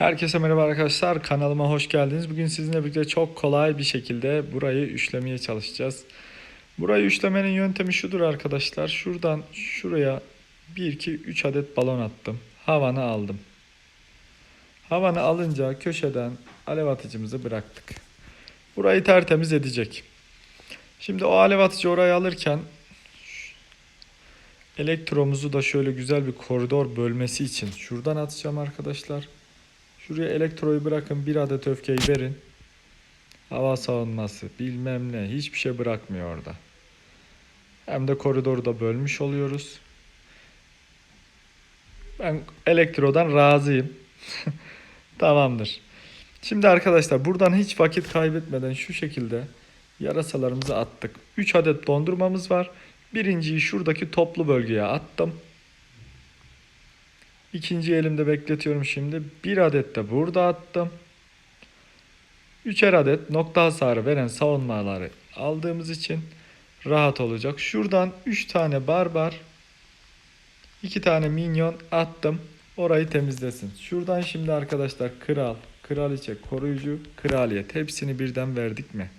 Herkese merhaba arkadaşlar. Kanalıma hoş geldiniz. Bugün sizinle birlikte çok kolay bir şekilde burayı üçlemeye çalışacağız. Burayı üçlemenin yöntemi şudur arkadaşlar. Şuradan şuraya 1 2 3 adet balon attım. Havanı aldım. Havanı alınca köşeden alev atıcımızı bıraktık. Burayı tertemiz edecek. Şimdi o alev atıcı orayı alırken elektromuzu da şöyle güzel bir koridor bölmesi için şuradan atacağım arkadaşlar. Şuraya elektroyu bırakın bir adet öfkeyi verin. Hava savunması bilmem ne hiçbir şey bırakmıyor orada. Hem de koridoru da bölmüş oluyoruz. Ben elektrodan razıyım. Tamamdır. Şimdi arkadaşlar buradan hiç vakit kaybetmeden şu şekilde yarasalarımızı attık. 3 adet dondurmamız var. Birinciyi şuradaki toplu bölgeye attım. İkinci elimde bekletiyorum şimdi. Bir adet de burada attım. Üçer adet nokta hasarı veren savunmaları aldığımız için rahat olacak. Şuradan 3 tane barbar, 2 tane minyon attım. Orayı temizlesin. Şuradan şimdi arkadaşlar kral, kraliçe, koruyucu, kraliyet hepsini birden verdik mi?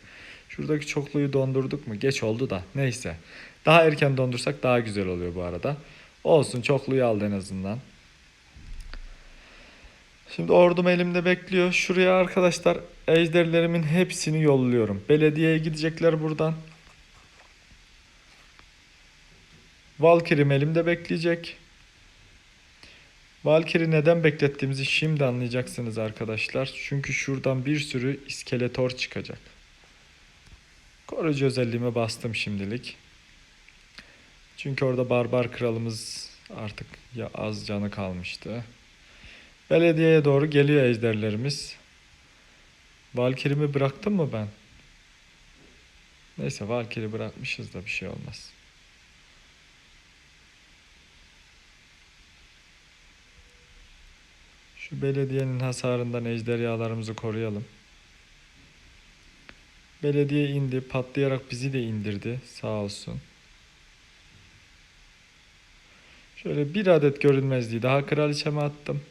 Şuradaki çokluyu dondurduk mu? Geç oldu da neyse. Daha erken dondursak daha güzel oluyor bu arada. Olsun çokluyu aldı en azından. Şimdi ordum elimde bekliyor. Şuraya arkadaşlar ejderlerimin hepsini yolluyorum. Belediyeye gidecekler buradan. Valkyrim elimde bekleyecek. Valkyrie neden beklettiğimizi şimdi anlayacaksınız arkadaşlar. Çünkü şuradan bir sürü iskeletor çıkacak. Koruyucu özelliğime bastım şimdilik. Çünkü orada barbar kralımız artık ya az canı kalmıştı. Belediyeye doğru geliyor ejderlerimiz. Valkyrie'mi bıraktım mı ben? Neyse Valkyrie bırakmışız da bir şey olmaz. Şu belediyenin hasarından ejderhalarımızı koruyalım. Belediye indi, patlayarak bizi de indirdi. Sağ olsun. Şöyle bir adet görünmezliği daha kraliçeme attım.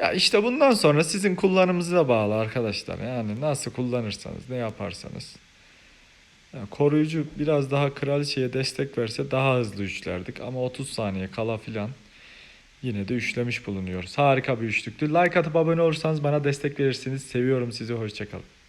Ya işte bundan sonra sizin kullanımınıza bağlı arkadaşlar. Yani nasıl kullanırsanız, ne yaparsanız. Ya koruyucu biraz daha kraliçeye destek verse daha hızlı üçlerdik. Ama 30 saniye kala filan yine de üçlemiş bulunuyoruz. Harika bir üçlüktü. Like atıp abone olursanız bana destek verirsiniz. Seviyorum sizi. Hoşçakalın.